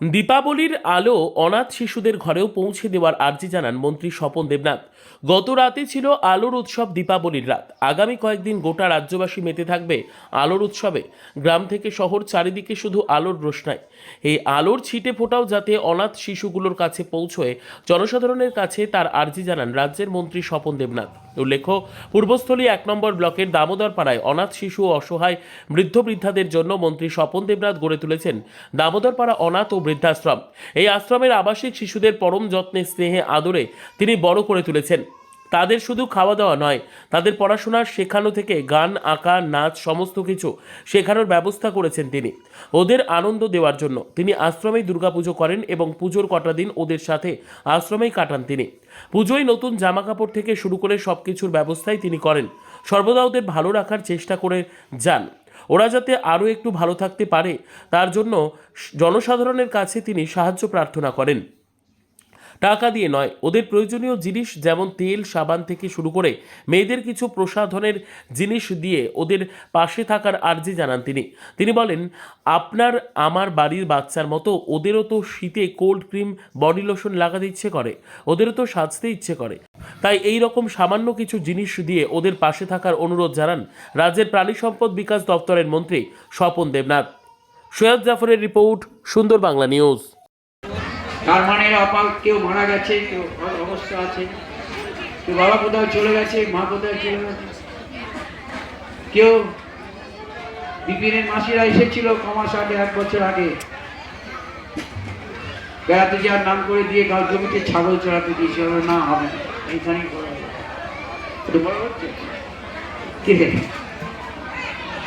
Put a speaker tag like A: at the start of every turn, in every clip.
A: দীপাবলির আলো অনাথ শিশুদের ঘরেও পৌঁছে দেওয়ার আর্জি জানান মন্ত্রী স্বপন দেবনাথ। গত রাতে ছিল আলোর উৎসব দীপাবলির রাত। আগামী কয়েকদিন গোটা রাজ্যবাসী মেতে থাকবে আলোর উৎসবে। গ্রাম থেকে শহর চারিদিকে শুধু আলোর রোশনাই। এই আলোর ছিটে ফোটাও যাতে অনাথ শিশুগুলোর কাছে পৌঁছয়, জনসাধারণের কাছে তার আর্জি জানান রাজ্যের মন্ত্রী স্বপন দেবনাথ। উল্লেখ্য, পূর্বস্থলী এক নম্বর ব্লকের দামোদর পাড়ায় অনাথ শিশু অসহায় বৃদ্ধ বৃদ্ধাদের জন্য মন্ত্রী স্বপন দেবনাথ গড়ে তুলেছেন দামোদর পাড়া অনাথ ও বৃদ্ধাশ্রম। এই আশ্রমের আবাসিক শিশুদের পরম যত্নে, স্নেহে, আদরে তিনি বড় করে তুলেছেন। তাদের শুধু খাওয়া দাওয়া নয়, তাদের পড়াশোনা শেখানো থেকে গান, আঁকা, নাচ, সমস্ত কিছু শেখানোর ব্যবস্থা করেছেন তিনি। ওদের আনন্দ দেওয়ার জন্য তিনি আশ্রমেই দুর্গাপুজো করেন এবং পুজোর কটা দিন ওদের সাথে আশ্রমেই কাটান তিনি। পুজোয় নতুন জামা কাপড় থেকে শুরু করে সব কিছুর ব্যবস্থাই তিনি করেন। সর্বদা ওদের ভালো রাখার চেষ্টা করে যান। ওরা যাতে আরও একটু ভালো থাকতে পারে, তার জন্য জনসাধারণের কাছে তিনি সাহায্য প্রার্থনা করেন। টাকা দিয়ে নয়, ওদের প্রয়োজনীয় জিনিস যেমন তেল, সাবান থেকে শুরু করে মেয়েদের কিছু প্রসাধনের জিনিস দিয়ে ওদের পাশে থাকার আর্জি জানান তিনি। তিনি বলেন, আপনার আমার বাড়ির বাচ্চার মতো ওদেরও তো শীতে কোল্ড ক্রিম, বডি লোশন লাগাতে ইচ্ছে করে, ওদেরও তো সাজতে ইচ্ছে করে। তাই এই রকম সামান্য কিছু জিনিস দিয়ে ওদের পাশে থাকার অনুরোধ জানান রাজ্যের প্রাণী সম্পদ বিকাশ দপ্তরের মন্ত্রী স্বপন দেবনাথ। সৈয়দ জাফরের রিপোর্ট সুন্দর বাংলা নিউজ।
B: তার মানে এরা অপাল কেউ মারা গেছে, কেউ অবস্থা আছে। কেউ বাবা কোথাও চলে গেছে, মা কোথাও চলে গেছে। কেউ বিপিনের মাসিরা এসেছিল কমাস আগে এক বছর আগে। বেড়াতে যাওয়ার নাম করে দিয়ে গাছ জমিতে ছাগল চড়াতে দিয়েছিল না, হবে না, এইখানেই করা হবে। বড় হচ্ছে? কে?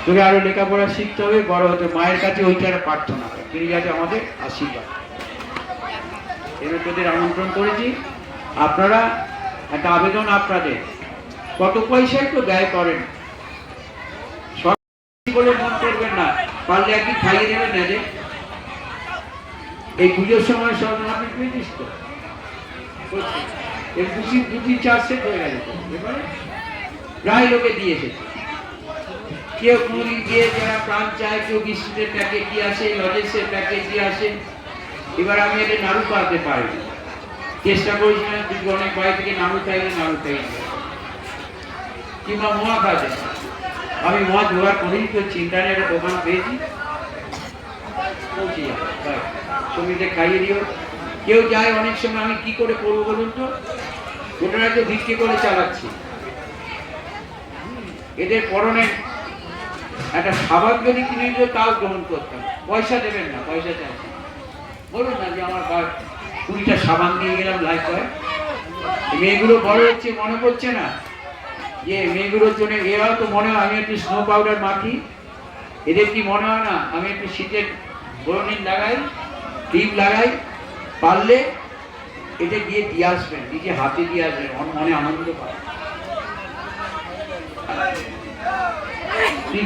B: তোকে আরও লেখাপড়া শিখতে হবে, বড় হতে মায়ের কাছে ওইটা প্রার্থনা করে। তিনি যাতে আমাদের আশীর্বাদ এবার আমন্ত্রণ করেছি, আপনারা একটা আবেদন আপনাদের। কত পয়সা একটু ব্যয় করেন। বলে করবেন না, পারলে খাইয়ে দেবেন না যে। এই পুজোর সময় আপনি পেয়েছিস তো। চার সেট হয়ে। এবারে প্রায় লোকে দিয়ে এসেছে। কেউ কোনোদিন গিয়ে যারা প্রাণ চায়, কেউ বিস্কুটের প্যাকেট দিয়ে আসে লজেন্সের প্যাকেট দিয়ে আসে। এবার আমি এটা নাড়ু পাতে পারি। চেষ্টা করেছিলাম, কিন্তু অনেক বাড়ি থেকে নাড়ু চাইলে নাড়ু চাই কিংবা মোয়া খাতে আমি মোয়া জোগাড় করেই করছি ইন্টারনেটে দোকান পেয়েছি। পৌঁছে যাবে। সঙ্গীতে খাইয়ে দিও। কেউ যায় অনেক সময়, আমি কি করে করব বলুন তো? গোটা তো ভিক্ষে করে চালাচ্ছি। এদের পরনে একটা খাবার যদি কিনে দিত তাও গ্রহণ করতাম। পয়সা দেবেন না, পয়সা চাইছি। বলুন না যে আমার কুড়িটা সাবান দিয়ে গেলাম লাইফ মেয়েগুলো বড় হচ্ছে, মনে পড়ছে না? যে মেয়েগুলোর জন্য এরাও তো মনে হয় আমি একটু স্নো পাউডার মাখি। এদের কি মনে হয় না? আমি একটু শীতের বরণিন লাগাই ডিম লাগাই, পারলে এটা দিয়ে দিয়ে আসবেন, নিজে হাতে দিয়ে আসবেন, মনে আনন্দ পায় তুই